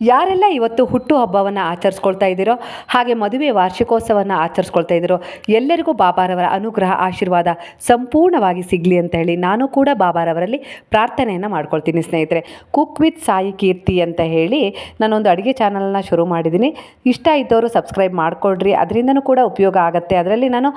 ಯಾರೆಲ್ಲ ಇವತ್ತು ಹುಟ್ಟು ಹಬ್ಬವನ್ನು ಆಚರಿಸ್ಕೊಳ್ತಾ ಇದ್ದೀರೋ, ಹಾಗೆ ಮದುವೆ ವಾರ್ಷಿಕೋತ್ಸವವನ್ನು ಆಚರಿಸ್ಕೊಳ್ತಾ ಇದ್ದೀರೋ, ಎಲ್ಲರಿಗೂ ಬಾಬಾರವರ ಅನುಗ್ರಹ, ಆಶೀರ್ವಾದ ಸಂಪೂರ್ಣವಾಗಿ ಸಿಗಲಿ ಅಂತ ಹೇಳಿ ನಾನು ಕೂಡ ಬಾಬಾರವರಲ್ಲಿ ಪ್ರಾರ್ಥನೆಯನ್ನು ಮಾಡ್ಕೊಳ್ತೀನಿ ಸ್ನೇಹಿತರೆ. ಕುಕ್ ವಿತ್ ಸಾಯಿ ಕೀರ್ತಿ ಅಂತ ಹೇಳಿ ನಾನೊಂದು ಅಡುಗೆ ಚಾನಲ್ನ ಶುರು ಮಾಡಿದ್ದೀನಿ. ಇಷ್ಟ ಇದ್ದವರು ಸಬ್ಸ್ಕ್ರೈಬ್ ಮಾಡ್ಕೊಳ್ರಿ ಅದರಿಂದನೂ ಕೂಡ ಉಪಯೋಗ ಆಗುತ್ತೆ. ಅದರಲ್ಲಿ ನಾನು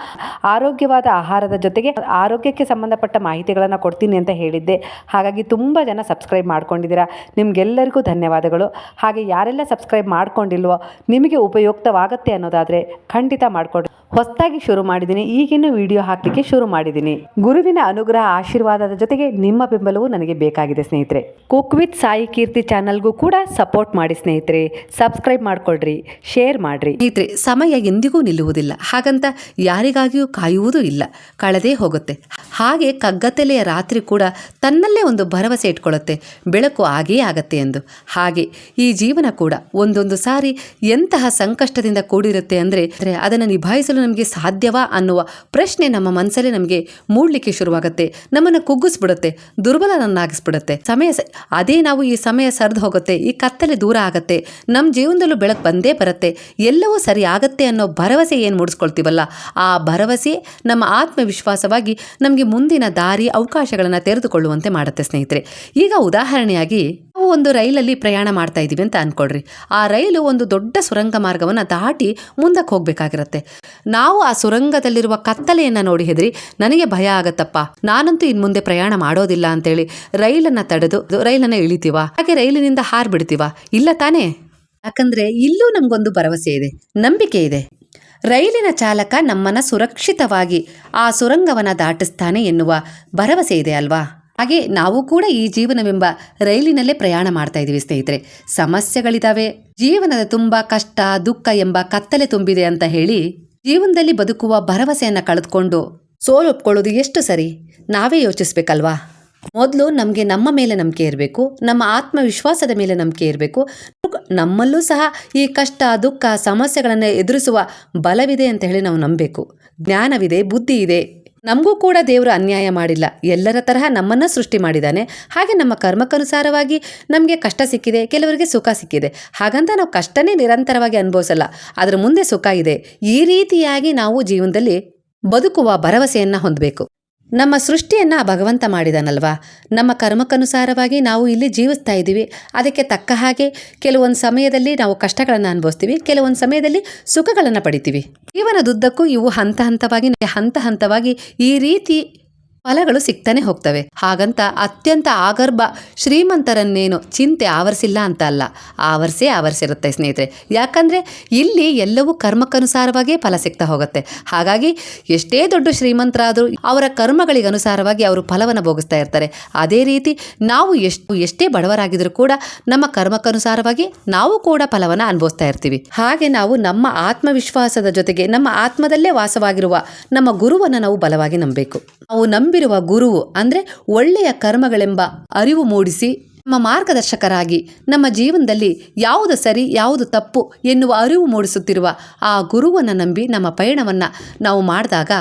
ಆರೋಗ್ಯವಾದ ಆಹಾರದ ಜೊತೆಗೆ ಆರೋಗ್ಯಕ್ಕೆ ಸಂಬಂಧಪಟ್ಟ ಮಾಹಿತಿಗಳನ್ನು ಕೊಡ್ತೀನಿ ಅಂತ ಹೇಳಿದ್ದೆ. ಹಾಗಾಗಿ ತುಂಬ ಜನ ಸಬ್ಸ್ಕ್ರೈಬ್ ಮಾಡ್ಕೊಂಡಿದ್ದೀರಾ. ನಿಮಗೆಲ್ಲರಿಗೂ ಧನ್ಯವಾದಗಳು. ಹಾಗೆ ಯಾರೆಲ್ಲ ಸಬ್ಸ್ಕ್ರೈಬ್ ಮಾಡ್ಕೊಂಡಿಲ್ವೋ ನಿಮಗೆ ಉಪಯುಕ್ತವಾಗುತ್ತೆ ಅನ್ನೋದಾದರೆ ಖಂಡಿತ ಮಾಡಿಕೊಡ್ರಿ ಹೊಸದಾಗಿ ಶುರು ಮಾಡಿದ್ದೀನಿ. ಈಗಿನ್ನೂ ವಿಡಿಯೋ ಹಾಕಲಿಕ್ಕೆ ಶುರು ಮಾಡಿದ್ದೀನಿ. ಗುರುವಿನ ಅನುಗ್ರಹ ಆಶೀರ್ವಾದದ ಜೊತೆಗೆ ನಿಮ್ಮ ಬೆಂಬಲವೂ ನನಗೆ ಬೇಕಾಗಿದೆ ಸ್ನೇಹಿತರೆ. ಕುಕ್ ವಿತ್ ಸಾಯಿ ಕೀರ್ತಿ ಚಾನಲ್ಗೂ ಕೂಡ ಸಪೋರ್ಟ್ ಮಾಡಿ ಸ್ನೇಹಿತರೆ. ಸಬ್ಸ್ಕ್ರೈಬ್ ಮಾಡ್ಕೊಳ್ರಿ, ಶೇರ್ ಮಾಡ್ರಿ. ಸ್ನೇಹಿತರೆ, ಸಮಯ ಎಂದಿಗೂ ನಿಲ್ಲುವುದಿಲ್ಲ. ಹಾಗಂತ ಯಾರಿಗಾಗಿಯೂ ಕಾಯುವುದೂ ಇಲ್ಲ. ಕಳೆದೇ ಹೋಗುತ್ತೆ. ಹಾಗೆ ಕಗ್ಗತ್ತಲೆಯ ರಾತ್ರಿ ಕೂಡ ತನ್ನಲ್ಲೇ ಒಂದು ಭರವಸೆ ಇಟ್ಕೊಳ್ಳುತ್ತೆ. ಬೆಳಕು ಆಗೇ ಆಗತ್ತೆ ಎಂದು. ಹಾಗೆ ಈ ಜೀವನ ಕೂಡ ಒಂದೊಂದು ಸಾರಿ ಎಂತಹ ಸಂಕಷ್ಟದಿಂದ ಕೂಡಿರುತ್ತೆ ಅಂದರೆ, ಅದನ್ನು ನಿಭಾಯಿಸಲು ನಮಗೆ ಸಾಧ್ಯವಾ ಅನ್ನುವ ಪ್ರಶ್ನೆ ನಮ್ಮ ಮನಸ್ಸಲ್ಲಿ ನಮಗೆ ಮೂಡಲಿಕ್ಕೆ ಶುರುವಾಗುತ್ತೆ. ನಮ್ಮನ್ನು ಕುಗ್ಗಿಸ್ಬಿಡುತ್ತೆ, ದುರ್ಬಲನನ್ನಾಗಿಸ್ಬಿಡುತ್ತೆ. ಸಮಯ ಅದೇ ನಾವು ಈ ಸಮಯ ಸರಿದು ಹೋಗುತ್ತೆ, ಈ ಕತ್ತಲೆ ದೂರ ಆಗುತ್ತೆ ನಮ್ಮ ಜೀವನದಲ್ಲೂ ಬೆಳಕು ಬಂದೇ ಬರುತ್ತೆ, ಎಲ್ಲವೂ ಸರಿ ಆಗತ್ತೆ ಅನ್ನೋ ಭರವಸೆ ಏನು ಮೂಡಿಸ್ಕೊಳ್ತೀವಲ್ಲ, ಆ ಭರವಸೆ ನಮ್ಮ ಆತ್ಮವಿಶ್ವಾಸವಾಗಿ ನಮಗೆ ಮುಂದಿನ ದಾರಿ, ಅವಕಾಶಗಳನ್ನು ತೆರೆದುಕೊಳ್ಳುವಂತೆ ಮಾಡುತ್ತೆ ಸ್ನೇಹಿತರೆ. ಈಗ ಉದಾಹರಣೆಯಾಗಿ ನಾವು ಒಂದು ರೈಲಲ್ಲಿ ಪ್ರಯಾಣ ಮಾಡ್ತಾ ಇದ್ದೀವಿ ಅಂತ ಅನ್ಕೊಳ್ರಿ. ಆ ರೈಲು ಒಂದು ದೊಡ್ಡ ಸುರಂಗ ಮಾರ್ಗವನ್ನು ದಾಟಿ ಮುಂದಕ್ಕೆ ಹೋಗಬೇಕಾಗಿರುತ್ತೆ. ನಾವು ಆ ಸುರಂಗದಲ್ಲಿರುವ ಕತ್ತಲೆಯನ್ನು ನೋಡಿ ಹೆದರಿ, ನನಗೆ ಭಯ ಆಗತ್ತಪ್ಪ. ನಾನಂತೂ ಇನ್ನು ಮುಂದೆ ಪ್ರಯಾಣ ಮಾಡೋದಿಲ್ಲ ಅಂತೇಳಿ ರೈಲನ್ನು ತಡೆದು, ರೈಲನ್ನು ಇಳಿತೀವ? ಹಾಗೆ ರೈಲಿನಿಂದ ಹಾರ್ಬಿಡ್ತೀವ ಇಲ್ಲ ತಾನೇ? ಯಾಕಂದ್ರೆ ಇಲ್ಲೂ ನಮಗೊಂದು ಭರವಸೆ ಇದೆ, ನಂಬಿಕೆ ಇದೆ. ರೈಲಿನ ಚಾಲಕ ನಮ್ಮನ್ನು ಸುರಕ್ಷಿತವಾಗಿ ಆ ಸುರಂಗವನ್ನು ದಾಟಿಸ್ತಾನೆ ಎನ್ನುವ ಭರವಸೆ ಇದೆ ಅಲ್ವಾ? ಹಾಗೆ ನಾವು ಕೂಡ ಈ ಜೀವನವೆಂಬ ರೈಲಿನಲ್ಲೇ ಪ್ರಯಾಣ ಮಾಡ್ತಾ ಇದ್ದೀವಿ ಸ್ನೇಹಿತರೆ. ಸಮಸ್ಯೆಗಳಿದಾವೆ. ಜೀವನದ ತುಂಬ ಕಷ್ಟ, ದುಃಖ ಎಂಬ ಕತ್ತಲೆ ತುಂಬಿದೆ ಅಂತ ಹೇಳಿ ಜೀವನದಲ್ಲಿ ಬದುಕುವ ಭರವಸೆಯನ್ನು ಕಳೆದುಕೊಂಡು ಸೋಲೊಪ್ಕೊಳ್ಳೋದು ಎಷ್ಟು ಸರಿ? ನಾವೇ ಯೋಚಿಸ್ಬೇಕಲ್ವಾ? ಮೊದಲು ನಮಗೆ ನಮ್ಮ ಮೇಲೆ ನಂಬಿಕೆ ಇರಬೇಕು, ನಮ್ಮ ಆತ್ಮವಿಶ್ವಾಸದ ಮೇಲೆ ನಂಬಿಕೆ ಇರಬೇಕು. ನಮ್ಮಲ್ಲೂ ಸಹ ಈ ಕಷ್ಟ, ದುಃಖ, ಸಮಸ್ಯೆಗಳನ್ನು ಎದುರಿಸುವ ಬಲವಿದೆ ಅಂತ ಹೇಳಿ ನಾವು ನಂಬಬೇಕು. ಜ್ಞಾನವಿದೆ ಬುದ್ಧಿ ಇದೆ ನಮಗೂ ಕೂಡ ದೇವರು ಅನ್ಯಾಯ ಮಾಡಿಲ್ಲ. ಎಲ್ಲರ ತರಹ ನಮ್ಮನ್ನು ಸೃಷ್ಟಿ ಮಾಡಿದ್ದಾನೆ ಹಾಗೆ ನಮ್ಮ ಕರ್ಮಕ್ಕನುಸಾರವಾಗಿ ನಮಗೆ ಕಷ್ಟ ಸಿಕ್ಕಿದೆ, ಕೆಲವರಿಗೆ ಸುಖ ಸಿಕ್ಕಿದೆ. ಹಾಗಂತ ನಾವು ಕಷ್ಟನೇ ನಿರಂತರವಾಗಿ ಅನುಭವಿಸಲ್ಲ. ಅದರ ಮುಂದೆ ಸುಖ ಇದೆ. ಈ ರೀತಿಯಾಗಿ ನಾವು ಜೀವನದಲ್ಲಿ ಬದುಕುವ ಭರವಸೆಯನ್ನು ಹೊಂದಬೇಕು. ನಮ್ಮ ಸೃಷ್ಟಿಯನ್ನು ಭಗವಂತ ಮಾಡಿದಾನಲ್ವಾ? ನಮ್ಮ ಕರ್ಮಕ್ಕನುಸಾರವಾಗಿ ನಾವು ಇಲ್ಲಿ ಜೀವಿಸ್ತಾ ಇದ್ದೀವಿ. ಅದಕ್ಕೆ ತಕ್ಕ ಹಾಗೆ ಕೆಲವೊಂದು ಸಮಯದಲ್ಲಿ ನಾವು ಕಷ್ಟಗಳನ್ನು ಅನುಭವಿಸ್ತೀವಿ, ಕೆಲವೊಂದು ಸಮಯದಲ್ಲಿ ಸುಖಗಳನ್ನು ಪಡಿತೀವಿ. ಜೀವನದುದ್ದಕ್ಕೂ ಇವು ಹಂತ ಹಂತವಾಗಿ ಹಂತ ಹಂತವಾಗಿ ಈ ರೀತಿ ಫಲಗಳು ಸಿಗ್ತಾನೆ ಹೋಗ್ತವೆ. ಹಾಗಂತ ಅತ್ಯಂತ ಆಗರ್ಭ ಶ್ರೀಮಂತರನ್ನೇನು ಚಿಂತೆ ಆವರಿಸಿಲ್ಲ ಅಂತ ಅಲ್ಲ. ಆವರಿಸೇ ಆವರಿಸಿರುತ್ತೆ ಸ್ನೇಹಿತರೆ. ಯಾಕಂದ್ರೆ ಇಲ್ಲಿ ಎಲ್ಲವೂ ಕರ್ಮಕ್ಕನುಸಾರವಾಗಿಯೇ ಫಲ ಸಿಗ್ತಾ ಹೋಗುತ್ತೆ. ಹಾಗಾಗಿ ಎಷ್ಟೇ ದೊಡ್ಡ ಶ್ರೀಮಂತರಾದರೂ ಅವರ ಕರ್ಮಗಳಿಗೆ ಅನುಸಾರವಾಗಿ ಅವರು ಫಲವನ್ನು ಭೋಗಿಸ್ತಾ ಇರ್ತಾರೆ. ಅದೇ ರೀತಿ ನಾವು ಎಷ್ಟು, ಎಷ್ಟೇ ಬಡವರಾಗಿದ್ರೂ ಕೂಡ ನಮ್ಮ ಕರ್ಮಕ್ಕನುಸಾರವಾಗಿ ನಾವು ಕೂಡ ಫಲವನ್ನು ಅನುಭವಿಸ್ತಾ ಇರ್ತೀವಿ. ಹಾಗೆ ನಾವು ನಮ್ಮ ಆತ್ಮವಿಶ್ವಾಸದ ಜೊತೆಗೆ ನಮ್ಮ ಆತ್ಮದಲ್ಲೇ ವಾಸವಾಗಿರುವ ನಮ್ಮ ಗುರುವನ್ನು ನಾವು ಬಲವಾಗಿ ನಂಬಬೇಕು. ನಾವು ನಂಬಿರುವ ಗುರುವು ಅಂದರೆ ಒಳ್ಳೆಯ ಕರ್ಮಗಳೆಂಬ ಅರಿವು ಮೂಡಿಸಿ ನಮ್ಮ ಮಾರ್ಗದರ್ಶಕರಾಗಿ ನಮ್ಮ ಜೀವನದಲ್ಲಿ ಯಾವುದು ಸರಿ, ಯಾವುದು ತಪ್ಪು ಎನ್ನುವ ಅರಿವು ಮೂಡಿಸುತ್ತಿರುವ ಆ ಗುರುವನ್ನು ನಂಬಿ ನಮ್ಮ ಪಯಣವನ್ನು ನಾವು ಮಾಡಿದಾಗ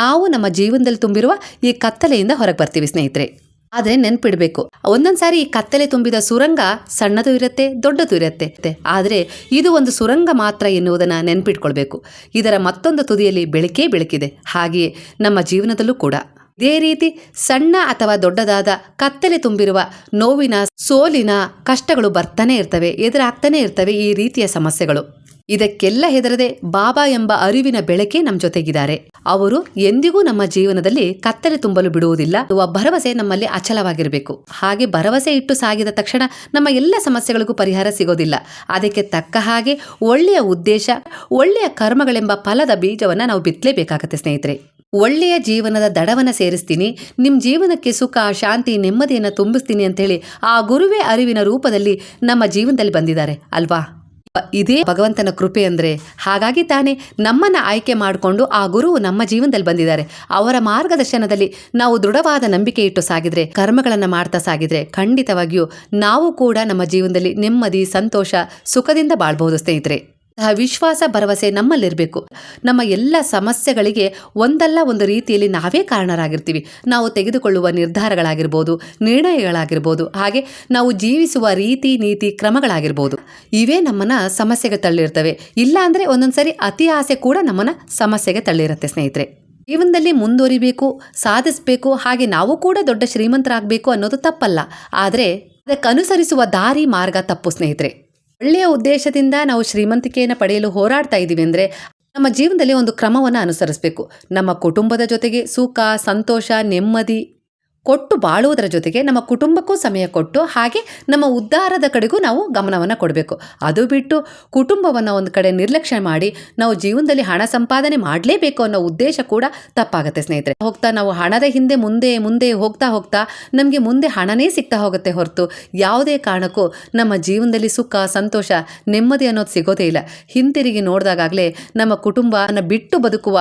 ನಾವು ನಮ್ಮ ಜೀವನದಲ್ಲಿ ತುಂಬಿರುವ ಈ ಕತ್ತಲೆಯಿಂದ ಹೊರಗೆ ಬರ್ತೀವಿ ಸ್ನೇಹಿತರೆ. ಆದರೆ ನೆನ್ಪಿಡಬೇಕು, ಒಂದೊಂದು ಸಾರಿ ಈ ಕತ್ತಲೆ ತುಂಬಿದ ಸುರಂಗ ಸಣ್ಣದು ಇರುತ್ತೆ, ದೊಡ್ಡದು ಇರುತ್ತೆ. ಆದರೆ ಇದು ಒಂದು ಸುರಂಗ ಮಾತ್ರ ಎನ್ನುವುದನ್ನು ನೆನ್ಪಿಟ್ಕೊಳ್ಬೇಕು. ಇದರ ಮತ್ತೊಂದು ತುದಿಯಲ್ಲಿ ಬೆಳಕೇ ಬೆಳಕಿದೆ. ಹಾಗೆಯೇ ನಮ್ಮ ಜೀವನದಲ್ಲೂ ಕೂಡ. ಇದೇ ರೀತಿ ಸಣ್ಣ ಅಥವಾ ದೊಡ್ಡದಾದ ಕತ್ತಲೆ ತುಂಬಿರುವ ನೋವಿನ, ಸೋಲಿನ ಕಷ್ಟಗಳು ಬರ್ತಾನೆ ಇರ್ತವೆ, ಎದುರಾಗ್ತಾನೆ ಇರ್ತವೆ ಈ ರೀತಿಯ ಸಮಸ್ಯೆಗಳು. ಇದಕ್ಕೆಲ್ಲ ಹೆದರದೆ ಬಾಬಾ ಎಂಬ ಅರಿವಿನ ಬೆಳಕೆ ನಮ್ಮ ಜೊತೆಗಿದ್ದಾರೆ. ಅವರು ಎಂದಿಗೂ ನಮ್ಮ ಜೀವನದಲ್ಲಿ ಕತ್ತಲೆ ತುಂಬಲು ಬಿಡುವುದಿಲ್ಲ. ಭರವಸೆ ನಮ್ಮಲ್ಲಿ ಅಚಲವಾಗಿರಬೇಕು. ಹಾಗೆ ಭರವಸೆ ಇಟ್ಟು ಸಾಗಿದ ತಕ್ಷಣ ನಮ್ಮ ಎಲ್ಲ ಸಮಸ್ಯೆಗಳಿಗೂ ಪರಿಹಾರ ಸಿಗೋದಿಲ್ಲ. ಅದಕ್ಕೆ ತಕ್ಕ ಹಾಗೆ ಒಳ್ಳೆಯ ಉದ್ದೇಶ, ಒಳ್ಳೆಯ ಕರ್ಮಗಳೆಂಬ ಫಲದ ಬೀಜವನ್ನು ನಾವು ಬಿತ್ತಲೇಬೇಕಾಗತ್ತೆ ಸ್ನೇಹಿತರೆ. ಒಳ್ಳೆಯ ಜೀವನದ ದಡವನ್ನು ಸೇರಿಸ್ತೀನಿ. ನಿಮ್ಮ ಜೀವನಕ್ಕೆ ಸುಖ, ಶಾಂತಿ, ನೆಮ್ಮದಿಯನ್ನು ತುಂಬಿಸ್ತೀನಿ ಅಂತೇಳಿ ಆ ಗುರುವೇ ಅರಿವಿನ ರೂಪದಲ್ಲಿ ನಮ್ಮ ಜೀವನದಲ್ಲಿ ಬಂದಿದ್ದಾರೆ, ಅಲ್ವಾ? ಇದೇ ಭಗವಂತನ ಕೃಪೆ ಅಂದರೆ ಹಾಗಾಗಿ ತಾನೇ ನಮ್ಮನ್ನ ಆಯ್ಕೆ ಮಾಡಿಕೊಂಡು ಆ ಗುರು ನಮ್ಮ ಜೀವನದಲ್ಲಿ ಬಂದಿದ್ದಾರೆ. ಅವರ ಮಾರ್ಗದರ್ಶನದಲ್ಲಿ ನಾವು ದೃಢವಾದ ನಂಬಿಕೆ ಇಟ್ಟು ಸಾಗಿದ್ರೆ, ಕರ್ಮಗಳನ್ನು ಮಾಡ್ತಾ ಸಾಗಿದ್ರೆ ಖಂಡಿತವಾಗಿಯೂ ನಾವು ಕೂಡ ನಮ್ಮ ಜೀವನದಲ್ಲಿ ನೆಮ್ಮದಿ, ಸಂತೋಷ, ಸುಖದಿಂದ ಬಾಳ್ಬಹುದು ಸ್ನೇಹಿತರೆ. ವಿಶ್ವಾಸ, ಭರವಸೆ ನಮ್ಮಲ್ಲಿರಬೇಕು. ನಮ್ಮ ಎಲ್ಲ ಸಮಸ್ಯೆಗಳಿಗೆ ಒಂದಲ್ಲ ಒಂದು ರೀತಿಯಲ್ಲಿ ನಾವೇ ಕಾರಣರಾಗಿರ್ತೀವಿ. ನಾವು ತೆಗೆದುಕೊಳ್ಳುವ ನಿರ್ಧಾರಗಳಾಗಿರ್ಬೋದು, ನಿರ್ಣಯಗಳಾಗಿರ್ಬೋದು, ಹಾಗೆ ನಾವು ಜೀವಿಸುವ ರೀತಿ, ನೀತಿ, ಕ್ರಮಗಳಾಗಿರ್ಬೋದು. ಇವೇ ನಮ್ಮನ್ನ ಸಮಸ್ಯೆಗೆ ತಳ್ಳಿರ್ತವೆ. ಇಲ್ಲ ಅಂದರೆ ಒಂದೊಂದ್ಸರಿ ಅತಿ ಆಸೆ ಕೂಡ ನಮ್ಮನ್ನ ಸಮಸ್ಯೆಗೆ ತಳ್ಳಿರುತ್ತೆ, ಸ್ನೇಹಿತರೆ. ಜೀವನದಲ್ಲಿ ಮುಂದುವರಿಬೇಕು, ಸಾಧಿಸಬೇಕು, ಹಾಗೆ ನಾವು ಕೂಡ ದೊಡ್ಡ ಶ್ರೀಮಂತರಾಗಬೇಕು ಅನ್ನೋದು ತಪ್ಪಲ್ಲ. ಆದರೆ ಅದಕ್ಕೆ ಅನುಸರಿಸುವ ದಾರಿ ಮಾರ್ಗ ತಪ್ಪು, ಸ್ನೇಹಿತರೆ. ಒಳ್ಳೆಯ ಉದ್ದೇಶದಿಂದ ನಾವು ಶ್ರೀಮಂತಿಕೆಯನ್ನು ಪಡೆಯಲು ಹೋರಾಡ್ತಾ ಇದ್ದೀವಿ ಅಂದರೆ ನಮ್ಮ ಜೀವನದಲ್ಲಿ ಒಂದು ಕ್ರಮವನ್ನು ಅನುಸರಿಸಬೇಕು. ನಮ್ಮ ಕುಟುಂಬದ ಜೊತೆಗೆ ಸುಖ, ಸಂತೋಷ, ನೆಮ್ಮದಿ ಕೊಟ್ಟು ಬಾಳುವುದರ ಜೊತೆಗೆ ನಮ್ಮ ಕುಟುಂಬಕ್ಕೂ ಸಮಯ ಕೊಟ್ಟು ಹಾಗೆ ನಮ್ಮ ಉದ್ಧಾರದ ಕಡೆಗೂ ನಾವು ಗಮನವನ್ನು ಕೊಡಬೇಕು. ಅದು ಬಿಟ್ಟು ಕುಟುಂಬವನ್ನು ಒಂದು ಕಡೆ ನಿರ್ಲಕ್ಷ್ಯ ಮಾಡಿ ನಾವು ಜೀವನದಲ್ಲಿ ಹಣ ಸಂಪಾದನೆ ಮಾಡಲೇಬೇಕು ಅನ್ನೋ ಉದ್ದೇಶ ಕೂಡ ತಪ್ಪಾಗುತ್ತೆ ಸ್ನೇಹಿತರೆ. ಹೋಗ್ತಾ ನಾವು ಹಣದ ಹಿಂದೆ ಮುಂದೆ ಮುಂದೆ ಹೋಗ್ತಾ ಹೋಗ್ತಾ ನಮಗೆ ಮುಂದೆ ಹಣನೇ ಸಿಗ್ತಾ ಹೋಗುತ್ತೆ ಹೊರತು ಯಾವುದೇ ಕಾರಣಕ್ಕೂ ನಮ್ಮ ಜೀವನದಲ್ಲಿ ಸುಖ, ಸಂತೋಷ, ನೆಮ್ಮದಿ ಅನ್ನೋದು ಸಿಗೋದೇ ಇಲ್ಲ. ಹಿಂತಿರುಗಿ ನೋಡಿದಾಗಲೇ ನಮ್ಮ ಕುಟುಂಬನ ಬಿಟ್ಟು ಬದುಕುವ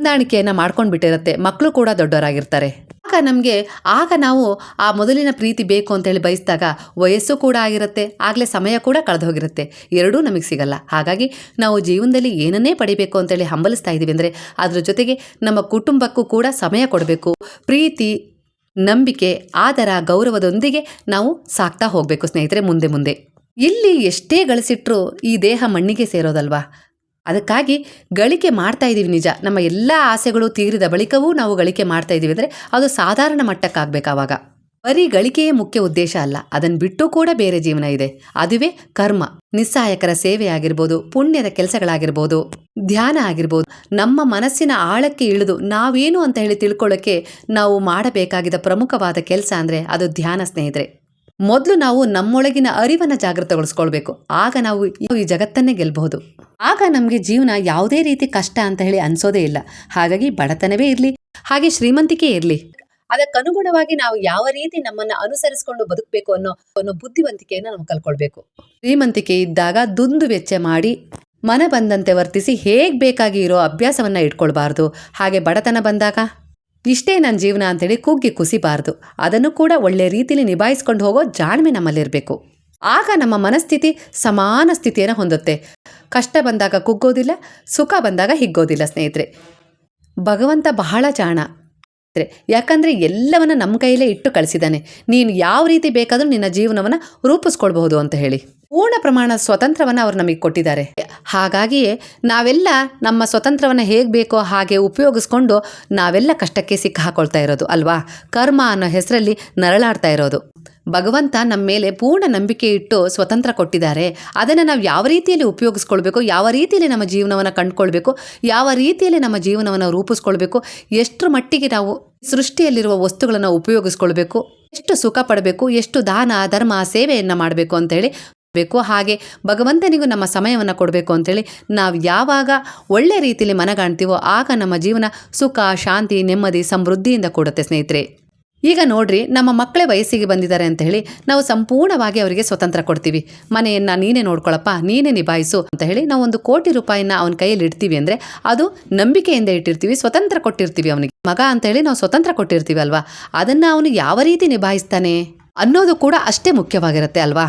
ಹೊಂದಾಣಿಕೆಯನ್ನು ಮಾಡ್ಕೊಂಡು ಬಿಟ್ಟಿರುತ್ತೆ ಮಕ್ಕಳು ಕೂಡ ದೊಡ್ಡವರಾಗಿರ್ತಾರೆ. ಆಗ ನಮಗೆ, ಆಗ ನಾವು ಆ ಮೊದಲಿನ ಪ್ರೀತಿ ಬೇಕು ಅಂತೇಳಿ ಬಯಸಿದಾಗ ವಯಸ್ಸು ಕೂಡ ಆಗಿರುತ್ತೆ, ಆಗಲೇ ಸಮಯ ಕೂಡ ಕಳೆದು ಹೋಗಿರುತ್ತೆ. ಎರಡೂ ನಮಗೆ ಸಿಗಲ್ಲ. ಹಾಗಾಗಿ ನಾವು ಜೀವನದಲ್ಲಿ ಏನನ್ನೇ ಪಡಿಬೇಕು ಅಂತೇಳಿ ಹಂಬಲಿಸ್ತಾ ಇದ್ದೀವಿ ಅಂದರೆ ಅದ್ರ ಜೊತೆಗೆ ನಮ್ಮ ಕುಟುಂಬಕ್ಕೂ ಕೂಡ ಸಮಯ ಕೊಡಬೇಕು. ಪ್ರೀತಿ, ನಂಬಿಕೆ, ಆದರ, ಗೌರವದೊಂದಿಗೆ ನಾವು ಸಾಕ್ತಾ ಹೋಗಬೇಕು ಸ್ನೇಹಿತರೆ ಮುಂದೆ ಮುಂದೆ. ಇಲ್ಲಿ ಎಷ್ಟೇ ಗಳಿಸಿಟ್ರೂ ಈ ದೇಹ ಮಣ್ಣಿಗೆ ಸೇರೋದಲ್ವಾ? ಅದಕ್ಕಾಗಿ ಗಳಿಕೆ ಮಾಡ್ತಾ ಇದ್ದೀವಿ ನಿಜ. ನಮ್ಮ ಎಲ್ಲ ಆಸೆಗಳು ತೀರಿದ ಬಳಿಕವೂ ನಾವು ಗಳಿಕೆ ಮಾಡ್ತಾ ಇದ್ದೀವಿ ಅಂದರೆ ಅದು ಸಾಧಾರಣ ಮಟ್ಟಕ್ಕಾಗಬೇಕು ಆವಾಗ ಬರೀ ಗಳಿಕೆಯೇ ಮುಖ್ಯ ಉದ್ದೇಶ ಅಲ್ಲ ಅದನ್ನು ಬಿಟ್ಟು ಕೂಡ ಬೇರೆ ಜೀವನ ಇದೆ. ಅದುವೇ ಕರ್ಮ. ನಿಸ್ಸಹಾಯಕರ ಸೇವೆ ಆಗಿರ್ಬೋದು, ಪುಣ್ಯದ ಕೆಲಸಗಳಾಗಿರ್ಬೋದು, ಧ್ಯಾನ ಆಗಿರ್ಬೋದು, ನಮ್ಮ ಮನಸ್ಸಿನ ಆಳಕ್ಕೆ ಇಳಿದು ನಾವೇನು ಅಂತ ಹೇಳಿ ತಿಳ್ಕೊಳ್ಳೋಕ್ಕೆ ನಾವು ಮಾಡಬೇಕಾಗಿದ್ದ ಪ್ರಮುಖವಾದ ಕೆಲಸ ಅಂದರೆ ಅದು ಧ್ಯಾನ ಸ್ನೇಹಿತರೆ. ಮೊದಲು ನಾವು ನಮ್ಮೊಳಗಿನ ಅರಿವನ್ನು ಜಾಗೃತಗೊಳಿಸ್ಕೊಳ್ಬೇಕು. ಆಗ ನಾವು ಈ ಜಗತ್ತನ್ನೇ ಗೆಲ್ಲಬಹುದು ಆಗ ನಮಗೆ ಜೀವನ ಯಾವುದೇ ರೀತಿ ಕಷ್ಟ ಅಂತ ಹೇಳಿ ಅನ್ಸೋದೇ ಇಲ್ಲ. ಹಾಗಾಗಿ ಬಡತನವೇ ಇರಲಿ, ಹಾಗೆ ಶ್ರೀಮಂತಿಕೆ ಇರಲಿ. ಅದಕ್ಕನುಗುಣವಾಗಿ ನಾವು ಯಾವ ರೀತಿ ನಮ್ಮನ್ನ ಅನುಸರಿಸಿಕೊಂಡು ಬದುಕಬೇಕು ಅನ್ನೋ ಅನ್ನೋ ಬುದ್ಧಿವಂತಿಕೆಯನ್ನು ನಾವು ಕಲ್ಕೊಳ್ಬೇಕು ಶ್ರೀಮಂತಿಕೆ ಇದ್ದಾಗ ದುಂದು ವೆಚ್ಚ ಮಾಡಿ, ಮನ ಬಂದಂತೆ ವರ್ತಿಸಿ ಹೇಗೆ ಬೇಕಾಗಿ ಇರೋ ಅಭ್ಯಾಸವನ್ನು ಇಟ್ಕೊಳ್ಬಾರ್ದು. ಹಾಗೆ ಬಡತನ ಬಂದಾಗ? ಇಷ್ಟೇ ನನ್ನ ಜೀವನ ಅಂತೇಳಿ ಕುಗ್ಗಿ ಕುಸಿಬಾರ್ದು. ಅದನ್ನು ಕೂಡ ಒಳ್ಳೆ ರೀತಿಯಲ್ಲಿ ನಿಭಾಯಿಸ್ಕೊಂಡು ಹೋಗೋ ಜಾಣ್ಮೆ ನಮ್ಮಲ್ಲಿರಬೇಕು. ಆಗ ನಮ್ಮ ಮನಸ್ಥಿತಿ ಸಮಾನ ಸ್ಥಿತಿಯನ್ನು ಹೊಂದುತ್ತೆ. ಕಷ್ಟ ಬಂದಾಗ ಕುಗ್ಗೋದಿಲ್ಲ, ಸುಖ ಬಂದಾಗ ಹಿಗ್ಗೋದಿಲ್ಲ ಸ್ನೇಹಿತರೆ. ಭಗವಂತ ಬಹಳ ಜಾಣ. ಯಾಕಂದರೆ ಯಾಕಂದ್ರೆ ಎಲ್ಲವನ್ನ ನಮ್ಮ ಕೈಯಲ್ಲೇ ಇಟ್ಟು ಕಳಿಸಿದ್ದಾನೆ ನೀನು ಯಾವ ರೀತಿ ಬೇಕಾದರೂ ನಿನ್ನ ಜೀವನವನ್ನು ರೂಪಿಸ್ಕೊಳ್ಬಹುದು ಅಂತ ಹೇಳಿ. ಪೂರ್ಣ ಪ್ರಮಾಣ ಸ್ವತಂತ್ರವನ್ನು ಅವರು ನಮಗೆ ಕೊಟ್ಟಿದ್ದಾರೆ. ಹಾಗಾಗಿಯೇ ನಾವೆಲ್ಲ ನಮ್ಮ ಸ್ವತಂತ್ರವನ್ನು ಹೇಗೆ ಬೇಕೋ ಹಾಗೆ ಉಪಯೋಗಿಸ್ಕೊಂಡು ನಾವೆಲ್ಲ ಕಷ್ಟಕ್ಕೆ ಸಿಕ್ಕ ಹಾಕೊಳ್ತಾ ಇರೋದು, ಅಲ್ವಾ? ಕರ್ಮ ಅನ್ನೋ ಹೆಸರಲ್ಲಿ ನರಳಾಡ್ತಾ ಇರೋದು. ಭಗವಂತ ನಮ್ಮ ಮೇಲೆ ಪೂರ್ಣ ನಂಬಿಕೆ ಇಟ್ಟು ಸ್ವತಂತ್ರ ಕೊಟ್ಟಿದ್ದಾರೆ. ಅದನ್ನು ನಾವು ಯಾವ ರೀತಿಯಲ್ಲಿ ಉಪಯೋಗಿಸ್ಕೊಳ್ಬೇಕು, ಯಾವ ರೀತಿಯಲ್ಲಿ ನಮ್ಮ ಜೀವನವನ್ನು ಕಂಡುಕೊಳ್ಬೇಕು, ಯಾವ ರೀತಿಯಲ್ಲಿ ನಮ್ಮ ಜೀವನವನ್ನು ರೂಪಿಸ್ಕೊಳ್ಬೇಕು, ಎಷ್ಟರ ಮಟ್ಟಿಗೆ ನಾವು ಸೃಷ್ಟಿಯಲ್ಲಿರುವ ವಸ್ತುಗಳನ್ನು ಉಪಯೋಗಿಸ್ಕೊಳ್ಬೇಕು, ಎಷ್ಟು ಸುಖ ಪಡಬೇಕು, ಎಷ್ಟು ದಾನ, ಧರ್ಮ, ಸೇವೆಯನ್ನು ಮಾಡಬೇಕು ಅಂತೇಳಿ ಬೇಕು. ಹಾಗೆ ಭಗವಂತನಿಗೂ ನಮ್ಮ ಸಮಯವನ್ನು ಕೊಡಬೇಕು ಅಂತೇಳಿ ನಾವು ಯಾವಾಗ ಒಳ್ಳೆ ರೀತಿಯಲ್ಲಿ ಮನಗಾಣ್ತೀವೋ ಆಗ ನಮ್ಮ ಜೀವನ ಸುಖ, ಶಾಂತಿ, ನೆಮ್ಮದಿ, ಸಮೃದ್ಧಿಯಿಂದ ಕೂಡುತ್ತೆ ಸ್ನೇಹಿತರೆ. ಈಗ ನೋಡ್ರಿ, ನಮ್ಮ ಮಕ್ಕಳೇ ವಯಸ್ಸಿಗೆ ಬಂದಿದ್ದಾರೆ ಅಂತ ಹೇಳಿ ನಾವು ಸಂಪೂರ್ಣವಾಗಿ ಅವರಿಗೆ ಸ್ವತಂತ್ರ ಕೊಡ್ತೀವಿ. ಮನೆಯನ್ನ ನೀನೇ ನೋಡ್ಕೊಳಪ್ಪ, ನೀನೇ ನಿಭಾಯಿಸು ಅಂತ ಹೇಳಿ ನಾವು ಒಂದು ಕೋಟಿ ರೂಪಾಯಿನ ಅವನ ಕೈಯಲ್ಲಿ ಇಡ್ತೀವಿ ಅಂದರೆ ಅದು ನಂಬಿಕೆಯಿಂದ ಇಟ್ಟಿರ್ತೀವಿ, ಸ್ವತಂತ್ರ ಕೊಟ್ಟಿರ್ತೀವಿ ಅವನಿಗೆ. ಮಗ ಅಂತ ಹೇಳಿ ನಾವು ಸ್ವತಂತ್ರ ಕೊಟ್ಟಿರ್ತೀವಿ ಅಲ್ವಾ ಅದನ್ನು ಅವನು ಯಾವ ರೀತಿ ನಿಭಾಯಿಸ್ತಾನೆ ಅನ್ನೋದು ಕೂಡ ಅಷ್ಟೇ ಮುಖ್ಯವಾಗಿರುತ್ತೆ ಅಲ್ವಾ?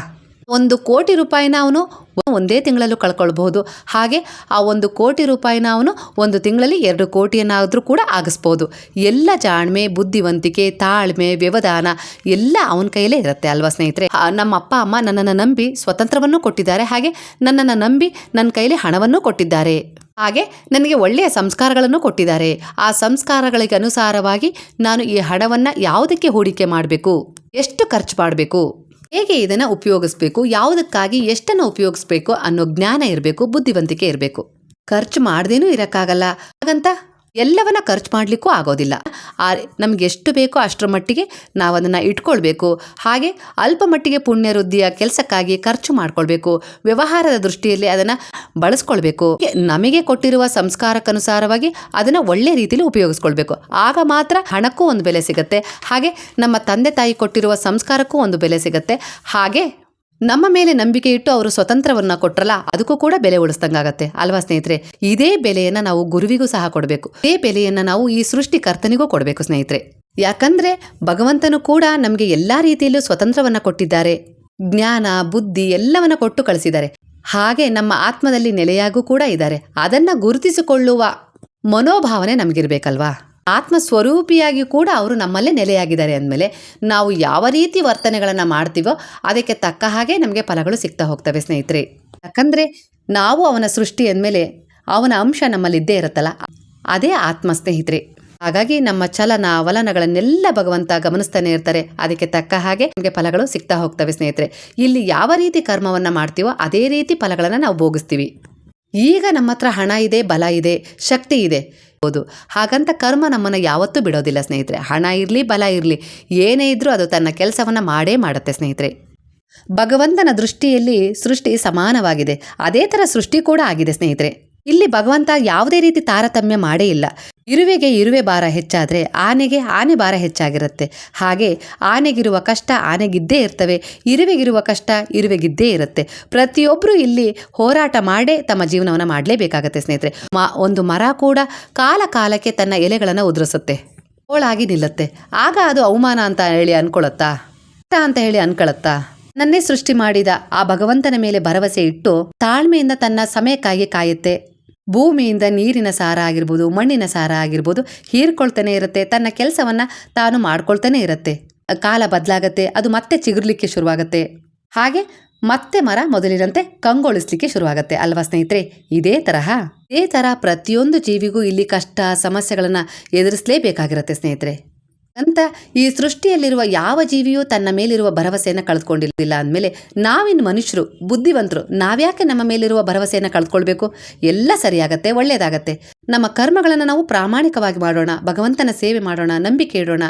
ಒಂದು ಕೋಟಿ ರೂಪಾಯಿನ ಅವನು ಒಂದೇ ತಿಂಗಳಲ್ಲೂ ಕಳ್ಕೊಳ್ಬಹುದು. ಹಾಗೆ ಆ ಒಂದು ಕೋಟಿ ರೂಪಾಯಿನ ಅವನು ಒಂದು ತಿಂಗಳಲ್ಲಿ ಎರಡು ಕೋಟಿಯನ್ನಾದರೂ ಕೂಡ ಆಗಿಸ್ಬೋದು. ಎಲ್ಲ ಜಾಣ್ಮೆ, ಬುದ್ಧಿವಂತಿಕೆ, ತಾಳ್ಮೆ, ವ್ಯವಧಾನ ಎಲ್ಲ ಅವನ ಕೈಯಲ್ಲೇ ಇರುತ್ತೆ ಅಲ್ವಾ ಸ್ನೇಹಿತರೆ? ನಮ್ಮ ಅಪ್ಪ, ಅಮ್ಮ ನನ್ನನ್ನು ನಂಬಿ ಸ್ವತಂತ್ರವನ್ನು ಕೊಟ್ಟಿದ್ದಾರೆ. ಹಾಗೆ ನನ್ನನ್ನು ನಂಬಿ ನನ್ನ ಕೈಲಿ ಹಣವನ್ನು ಕೊಟ್ಟಿದ್ದಾರೆ. ಹಾಗೆ ನನಗೆ ಒಳ್ಳೆಯ ಸಂಸ್ಕಾರಗಳನ್ನು ಕೊಟ್ಟಿದ್ದಾರೆ. ಆ ಸಂಸ್ಕಾರಗಳಿಗೆ ಅನುಸಾರವಾಗಿ ನಾನು ಈ ಹಣವನ್ನು ಯಾವುದಕ್ಕೆ ಹೂಡಿಕೆ ಮಾಡಬೇಕು? ಎಷ್ಟು ಖರ್ಚು ಮಾಡಬೇಕು? ಹೇಗೆ ಇದನ್ನು ಉಪಯೋಗಿಸ್ಬೇಕು, ಯಾವುದಕ್ಕಾಗಿ ಎಷ್ಟನ್ನು ಉಪಯೋಗಿಸ್ಬೇಕು ಅನ್ನೋ ಜ್ಞಾನ ಇರಬೇಕು, ಬುದ್ಧಿವಂತಿಕೆ ಇರಬೇಕು. ಖರ್ಚು ಮಾಡ್ದೇನೂ ಇರೋಕ್ಕಾಗಲ್ಲ. ಹಾಗಂತ ಎಲ್ಲವನ್ನ ಖರ್ಚು ಮಾಡಲಿಕ್ಕೂ ಆಗೋದಿಲ್ಲ. ಆ, ನಮ್ಗೆ ಎಷ್ಟು ಬೇಕೋ ಅಷ್ಟರ ಮಟ್ಟಿಗೆ ನಾವು ಅದನ್ನು ಇಟ್ಕೊಳ್ಬೇಕು. ಹಾಗೆ ಅಲ್ಪ ಮಟ್ಟಿಗೆ ಪುಣ್ಯ ವೃದ್ಧಿಯ ಕೆಲಸಕ್ಕಾಗಿ ಖರ್ಚು ಮಾಡ್ಕೊಳ್ಬೇಕು. ವ್ಯವಹಾರದ ದೃಷ್ಟಿಯಲ್ಲಿ ಅದನ್ನು ಬಳಸ್ಕೊಳ್ಬೇಕು. ನಮಗೆ ಕೊಟ್ಟಿರುವ ಸಂಸ್ಕಾರಕ್ಕನುಸಾರವಾಗಿ ಅದನ್ನು ಒಳ್ಳೆ ರೀತಿಯಲ್ಲಿ ಉಪಯೋಗಿಸ್ಕೊಳ್ಬೇಕು. ಆಗ ಮಾತ್ರ ಹಣಕ್ಕೂ ಒಂದು ಬೆಲೆ ಸಿಗುತ್ತೆ. ಹಾಗೆ ನಮ್ಮ ತಂದೆ ತಾಯಿ ಕೊಟ್ಟಿರುವ ಸಂಸ್ಕಾರಕ್ಕೂ ಒಂದು ಬೆಲೆ ಸಿಗುತ್ತೆ. ಹಾಗೆ ನಮ್ಮ ಮೇಲೆ ನಂಬಿಕೆ ಇಟ್ಟು ಅವರು ಸ್ವತಂತ್ರವನ್ನ ಕೊಟ್ರಲ್ಲ, ಅದಕ್ಕೂ ಕೂಡ ಬೆಲೆ ಉಳಿಸ್ದಂಗಾಗತ್ತೆ. ಅಲ್ವಾ ಸ್ನೇಹಿತರೆ? ಇದೇ ಬೆಲೆಯನ್ನ ನಾವು ಗುರುವಿಗೂ ಸಹ ಕೊಡಬೇಕು. ಇದೇ ಬೆಲೆಯನ್ನ ನಾವು ಈ ಸೃಷ್ಟಿಕರ್ತನಿಗೂ ಕೊಡಬೇಕು ಸ್ನೇಹಿತರೆ. ಯಾಕಂದ್ರೆ ಭಗವಂತನು ಕೂಡ ನಮಗೆ ಎಲ್ಲಾ ರೀತಿಯಲ್ಲೂ ಸ್ವತಂತ್ರವನ್ನ ಕೊಟ್ಟಿದ್ದಾರೆ. ಜ್ಞಾನ, ಬುದ್ಧಿ ಎಲ್ಲವನ್ನ ಕೊಟ್ಟು ಕಳಿಸಿದ್ದಾರೆ. ಹಾಗೆ ನಮ್ಮ ಆತ್ಮದಲ್ಲಿ ನೆಲೆಯಾಗೂ ಕೂಡ ಇದ್ದಾರೆ. ಅದನ್ನ ಗುರುತಿಸಿಕೊಳ್ಳುವ ಮನೋಭಾವನೆ ನಮಗಿರ್ಬೇಕಲ್ವಾ? ಆತ್ಮ ಸ್ವರೂಪಿಯಾಗಿ ಕೂಡ ಅವರು ನಮ್ಮಲ್ಲೇ ನೆಲೆಯಾಗಿದ್ದಾರೆ ಅಂದಮೇಲೆ ನಾವು ಯಾವ ರೀತಿ ವರ್ತನೆಗಳನ್ನು ಮಾಡ್ತೀವೋ ಅದಕ್ಕೆ ತಕ್ಕ ಹಾಗೆ ನಮಗೆ ಫಲಗಳು ಸಿಗ್ತಾ ಹೋಗ್ತವೆ, ಸ್ನೇಹಿತರೆ. ಯಾಕಂದರೆ ನಾವು ಅವನ ಸೃಷ್ಟಿ ಅಂದಮೇಲೆ ಅವನ ಅಂಶ ನಮ್ಮಲ್ಲಿದ್ದೇ ಇರುತ್ತಲ್ಲ, ಅದೇ ಆತ್ಮ, ಸ್ನೇಹಿತರೆ. ಹಾಗಾಗಿ ನಮ್ಮ ಚಲನ ವಲನಗಳನ್ನೆಲ್ಲ ಭಗವಂತ ಗಮನಿಸ್ತಾನೆ ಇರ್ತಾರೆ, ಅದಕ್ಕೆ ತಕ್ಕ ಹಾಗೆ ನಮಗೆ ಫಲಗಳು ಸಿಗ್ತಾ ಹೋಗ್ತವೆ, ಸ್ನೇಹಿತರೆ. ಇಲ್ಲಿ ಯಾವ ರೀತಿ ಕರ್ಮವನ್ನು ಮಾಡ್ತೀವೋ ಅದೇ ರೀತಿ ಫಲಗಳನ್ನು ನಾವು ಭೋಗಿಸ್ತೀವಿ. ಈಗ ನಮ್ಮ ಹತ್ರ ಹಣ ಇದೆ, ಬಲ ಇದೆ, ಶಕ್ತಿ ಇದೆ. ಹಾಗಂತ ಕರ್ಮ ನಮ್ಮನ್ನು ಯಾವತ್ತೂ ಬಿಡೋದಿಲ್ಲ ಸ್ನೇಹಿತರೆ. ಹಣ ಇರಲಿ, ಬಲ ಇರಲಿ, ಏನೇ ಇದ್ರೂ ಅದು ತನ್ನ ಕೆಲಸವನ್ನು ಮಾಡೇ ಮಾಡುತ್ತೆ ಸ್ನೇಹಿತರೆ. ಭಗವಂತನ ದೃಷ್ಟಿಯಲ್ಲಿ ಸೃಷ್ಟಿ ಸಮಾನವಾಗಿದೆ. ಅದೇ ಥರ ಸೃಷ್ಟಿ ಕೂಡ ಆಗಿದೆ ಸ್ನೇಹಿತರೆ. ಇಲ್ಲಿ ಭಗವಂತ ಯಾವುದೇ ರೀತಿ ತಾರತಮ್ಯ ಮಾಡೇ ಇಲ್ಲ. ಇರುವೆಗೆ ಇರುವೆ ಭಾರ ಹೆಚ್ಚಾದರೆ ಆನೆಗೆ ಆನೆ ಭಾರ ಹೆಚ್ಚಾಗಿರುತ್ತೆ. ಹಾಗೆ ಆನೆಗಿರುವ ಕಷ್ಟ ಆನೆಗಿದ್ದೇ ಇರ್ತವೆ, ಇರುವೆಗಿರುವ ಕಷ್ಟ ಇರುವೆಗಿದ್ದೇ ಇರುತ್ತೆ. ಪ್ರತಿಯೊಬ್ಬರು ಇಲ್ಲಿ ಹೋರಾಟ ಮಾಡೇ ತಮ್ಮ ಜೀವನವನ್ನು ಮಾಡಲೇಬೇಕಾಗತ್ತೆ ಸ್ನೇಹಿತರೆ. ಮ, ಒಂದು ಮರ ಕೂಡ ಕಾಲ ಕಾಲಕ್ಕೆ ತನ್ನ ಎಲೆಗಳನ್ನು ಉದುರಿಸುತ್ತೆ, ಹೋಳಾಗಿ ನಿಲ್ಲುತ್ತೆ. ಆಗ ಅದು ಅವಮಾನ ಅಂತ ಹೇಳಿ ಅನ್ಕೊಳತ್ತಾ? ಅಂತ ಹೇಳಿ ಅನ್ಕೊಳತ್ತಾ? ನನ್ನೇ ಸೃಷ್ಟಿ ಮಾಡಿದ ಆ ಭಗವಂತನ ಮೇಲೆ ಭರವಸೆ ಇಟ್ಟು ತಾಳ್ಮೆಯಿಂದ ತನ್ನ ಸಮಯಕ್ಕಾಗಿ ಕಾಯುತ್ತೆ. ಭೂಮಿಯಿಂದ ನೀರಿನ ಸಾರ ಆಗಿರ್ಬೋದು, ಮಣ್ಣಿನ ಸಾರ ಆಗಿರ್ಬೋದು, ಹೀರ್ಕೊಳ್ತಾನೆ ಇರುತ್ತೆ. ತನ್ನ ಕೆಲಸವನ್ನ ತಾನು ಮಾಡ್ಕೊಳ್ತಾನೆ ಇರುತ್ತೆ. ಕಾಲ ಬದಲಾಗತ್ತೆ, ಅದು ಮತ್ತೆ ಚಿಗುರ್ಲಿಕ್ಕೆ ಶುರುವಾಗುತ್ತೆ. ಹಾಗೆ ಮತ್ತೆ ಮರ ಮೊದಲಿನಂತೆ ಕಂಗೊಳಿಸ್ಲಿಕ್ಕೆ ಶುರುವಾಗುತ್ತೆ ಅಲ್ವಾ ಸ್ನೇಹಿತರೆ? ಇದೇ ತರಹ, ಇದೇ ತರ ಪ್ರತಿಯೊಂದು ಜೀವಿಗೂ ಇಲ್ಲಿ ಕಷ್ಟ, ಸಮಸ್ಯೆಗಳನ್ನ ಎದುರಿಸಲೇಬೇಕಾಗಿರುತ್ತೆ ಸ್ನೇಹಿತರೆ. ಅಂತ ಈ ಸೃಷ್ಟಿಯಲ್ಲಿರುವ ಯಾವ ಜೀವಿಯೂ ತನ್ನ ಮೇಲಿರುವ ಭರವಸೆಯನ್ನು ಕಳೆದುಕೊಂಡಿಲ್ಲ ಅಂದಮೇಲೆ ನಾವಿನ್ ಮನುಷ್ಯರು, ಬುದ್ಧಿವಂತರು, ನಾವ್ಯಾಕೆ ನಮ್ಮ ಮೇಲಿರುವ ಭರವಸೆಯನ್ನು ಕಳೆದುಕೊಳ್ಬೇಕು? ಎಲ್ಲ ಸರಿಯಾಗತ್ತೆ ಒಳ್ಳೆಯದಾಗತ್ತೆ ನಮ್ಮ ಕರ್ಮಗಳನ್ನು ನಾವು ಪ್ರಾಮಾಣಿಕವಾಗಿ ಮಾಡೋಣ, ಭಗವಂತನ ಸೇವೆ ಮಾಡೋಣ, ನಂಬಿಕೆ ಇಡೋಣ.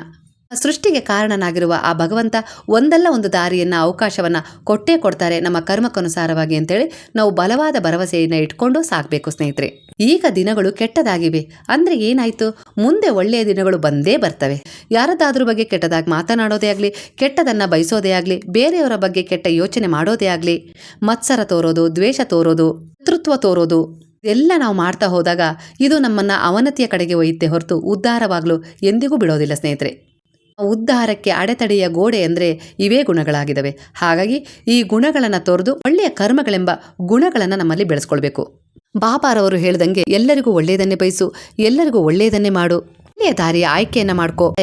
ಸೃಷ್ಟಿಗೆ ಕಾರಣನಾಗಿರುವ ಆ ಭಗವಂತ ಒಂದಲ್ಲ ಒಂದು ದಾರಿಯನ್ನು, ಅವಕಾಶವನ್ನು ಕೊಟ್ಟೇ ಕೊಡ್ತಾರೆ ನಮ್ಮ ಕರ್ಮಕ್ಕನುಸಾರವಾಗಿ ಅಂತೇಳಿ ನಾವು ಬಲವಾದ ಭರವಸೆಯನ್ನು ಇಟ್ಕೊಂಡು ಸಾಕಬೇಕು ಸ್ನೇಹಿತರೆ. ಈಗ ದಿನಗಳು ಕೆಟ್ಟದಾಗಿವೆ. ಅಂದರೆ ಏನಾಯಿತು? ಮುಂದೆ ಒಳ್ಳೆಯ ದಿನಗಳು ಬಂದೇ ಬರ್ತವೆ. ಯಾರದಾದ್ರೂ ಬಗ್ಗೆ ಕೆಟ್ಟದಾಗಿ ಮಾತನಾಡೋದೇ ಆಗಲಿ, ಕೆಟ್ಟದನ್ನು ಬಯಸೋದೇ ಆಗಲಿ, ಬೇರೆಯವರ ಬಗ್ಗೆ ಕೆಟ್ಟ ಯೋಚನೆ ಮಾಡೋದೇ ಆಗಲಿ, ಮತ್ಸರ ತೋರೋದು, ದ್ವೇಷ ತೋರೋದು, ಶತ್ರುತ್ವ ತೋರೋದು, ಎಲ್ಲ ನಾವು ಮಾಡ್ತಾ ಹೋದಾಗ ಇದು ನಮ್ಮನ್ನು ಅವನತಿಯ ಕಡೆಗೆ ಒಯ್ಯುತ್ತೆ ಹೊರತು ಉದ್ಧಾರವಾಗಲು ಎಂದಿಗೂ ಬಿಡೋದಿಲ್ಲ ಸ್ನೇಹಿತರೆ. ಉದ್ಧಾರಕ್ಕೆ ಅಡೆತಡೆಯ ಗೋಡೆ ಅಂದರೆ ಇವೇ ಗುಣಗಳಾಗಿದ್ದಾವೆ ಹಾಗಾಗಿ ಈ ಗುಣಗಳನ್ನು ತೊರೆದು ಒಳ್ಳೆಯ ಕರ್ಮಗಳೆಂಬ ಗುಣಗಳನ್ನು ನಮ್ಮಲ್ಲಿ ಬೆಳೆಸ್ಕೊಳ್ಬೇಕು. ಬಾಬಾರವರು ಹೇಳ್ದಂಗೆ, ಎಲ್ಲರಿಗೂ ಒಳ್ಳೆಯದನ್ನೇ ಬಯಸು, ಎಲ್ಲರಿಗೂ ಒಳ್ಳೆಯದನ್ನೇ ಮಾಡು. ಒಳ್ಳೆಯ ದಾರಿಯ ಆಯ್ಕೆಯನ್ನು ಮಾಡ್ಕೋ.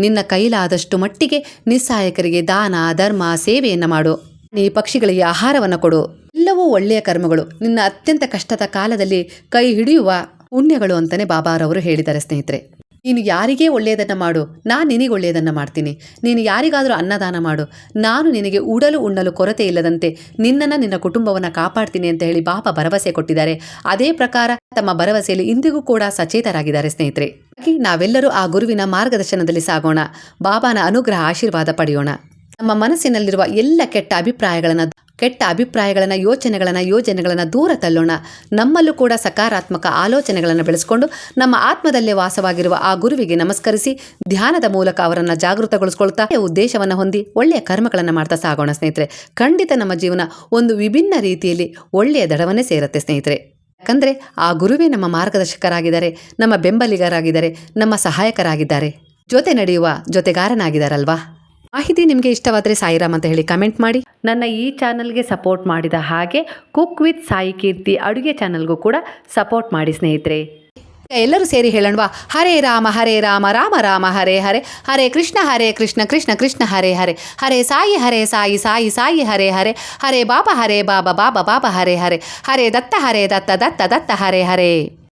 ನಿನ್ನ ಕೈಲಾದಷ್ಟು ಮಟ್ಟಿಗೆ ನಿಸ್ಸಹಾಯಕರಿಗೆ ದಾನ, ಧರ್ಮ, ಸೇವೆಯನ್ನು ಮಾಡು. ನೀ ಪಕ್ಷಿಗಳಿಗೆ ಆಹಾರವನ್ನು ಕೊಡು. ಎಲ್ಲವೂ ಒಳ್ಳೆಯ ಕರ್ಮಗಳು. ನಿನ್ನ ಅತ್ಯಂತ ಕಷ್ಟದ ಕಾಲದಲ್ಲಿ ಕೈ ಹಿಡಿಯುವ ಪುಣ್ಯಗಳು ಅಂತಲೇ ಬಾಬಾರವರು ಹೇಳಿದ್ದಾರೆ, ಸ್ನೇಹಿತರೆ. ನೀನು ಯಾರಿಗೇ ಒಳ್ಳೆಯದನ್ನು ಮಾಡು, ನಾನು ನಿನಗೆ ಒಳ್ಳೆಯದನ್ನು ಮಾಡ್ತೀನಿ. ನೀನು ಯಾರಿಗಾದರೂ ಅನ್ನದಾನ ಮಾಡು. ನಾನು ನಿನಗೆ ಉಡಲು ಉಣ್ಣಲು ಕೊರತೆ ಇಲ್ಲದಂತೆ ನಿನ್ನನ್ನು ನಿನ್ನ ಕುಟುಂಬವನ್ನು ಕಾಪಾಡ್ತೀನಿ ಅಂತ ಹೇಳಿ ಬಾಪ ಭರವಸೆ ಕೊಟ್ಟಿದ್ದಾರೆ. ಅದೇ ಪ್ರಕಾರ ತಮ್ಮ ಭರವಸೆಯಲ್ಲಿ ಇಂದಿಗೂ ಕೂಡ ಸಚೇತರಾಗಿದ್ದಾರೆ ಸ್ನೇಹಿತರೆ. ನಾವೆಲ್ಲರೂ ಆ ಗುರುವಿನ ಮಾರ್ಗದರ್ಶನದಲ್ಲಿ ಸಾಗೋಣ. ಬಾಬಾನ ಅನುಗ್ರಹ ಆಶೀರ್ವಾದ ಪಡೆಯೋಣ. ನಮ್ಮ ಮನಸ್ಸಿನಲ್ಲಿರುವ ಎಲ್ಲ ಕೆಟ್ಟ ಅಭಿಪ್ರಾಯಗಳನ್ನು ಕೆಟ್ಟ ಅಭಿಪ್ರಾಯಗಳನ್ನು, ಯೋಚನೆಗಳನ್ನು, ಯೋಜನೆಗಳನ್ನು ದೂರ ತಳ್ಳೋಣ. ನಮ್ಮಲ್ಲೂ ಕೂಡ ಸಕಾರಾತ್ಮಕ ಆಲೋಚನೆಗಳನ್ನು ಬೆಳೆಸ್ಕೊಂಡು ನಮ್ಮ ಆತ್ಮದಲ್ಲೇ ವಾಸವಾಗಿರುವ ಆ ಗುರುವಿಗೆ ನಮಸ್ಕರಿಸಿ ಧ್ಯಾನದ ಮೂಲಕ ಅವರನ್ನು ಜಾಗೃತಗೊಳಿಸ್ಕೊಳ್ತಾ ಉದ್ದೇಶವನ್ನು ಹೊಂದಿ ಒಳ್ಳೆಯ ಕರ್ಮಗಳನ್ನು ಮಾಡ್ತಾ ಸಾಗೋಣ ಸ್ನೇಹಿತರೆ. ಖಂಡಿತ ನಮ್ಮ ಜೀವನ ಒಂದು ವಿಭಿನ್ನ ರೀತಿಯಲ್ಲಿ ಒಳ್ಳೆಯ ದಡವನ್ನೇ ಸೇರುತ್ತೆ ಸ್ನೇಹಿತರೆ. ಯಾಕಂದರೆ ಆ ಗುರುವೇ ನಮ್ಮ ಮಾರ್ಗದರ್ಶಕರಾಗಿದ್ದಾರೆ, ನಮ್ಮ ಬೆಂಬಲಿಗರಾಗಿದ್ದಾರೆ, ನಮ್ಮ ಸಹಾಯಕರಾಗಿದ್ದಾರೆ. ಜೊತೆ ನಡೆಯುವ ಜೊತೆಗಾರನಾಗಿದ್ದಾರಲ್ವಾ? ಮಾಹಿತಿ ನಿಮಗೆ ಇಷ್ಟವಾದರೆ ಸಾಯಿರಾಮ್ ಅಂತ ಹೇಳಿ ಕಮೆಂಟ್ ಮಾಡಿ. ನನ್ನ ಈ ಚಾನಲ್ಗೆ ಸಪೋರ್ಟ್ ಮಾಡಿದ ಹಾಗೆ ಕುಕ್ ವಿತ್ ಸಾಯಿ ಕೀರ್ತಿ ಅಡುಗೆ ಚಾನಲ್ಗೂ ಕೂಡ ಸಪೋರ್ಟ್ ಮಾಡಿ ಸ್ನೇಹಿತರೆ. ಎಲ್ಲರೂ ಸೇರಿ ಹೇಳೋಣವಾ? ಹರೇ ರಾಮ ಹರೇ ರಾಮ ರಾಮ ರಾಮ, ಹರೇ ಹರೇ. ಹರೇ ಕೃಷ್ಣ ಹರೇ ಕೃಷ್ಣ ಕೃಷ್ಣ ಕೃಷ್ಣ, ಹರೇ ಹರೇ. ಹರೇ ಸಾಯಿ ಹರೇ ಸಾಯಿ ಸಾಯಿ ಸಾಯಿ, ಹರೇ ಹರೇ. ಹರೇ ಬಾಬಾ ಹರೇ ಬಾಬಾ ಬಾಬಾ ಬಾಬಾ, ಹರೇ ಹರೇ. ಹರೇ ದತ್ತ ಹರೇ ದತ್ತ ದತ್ತ ದತ್ತ, ಹರೇ ಹರೇ.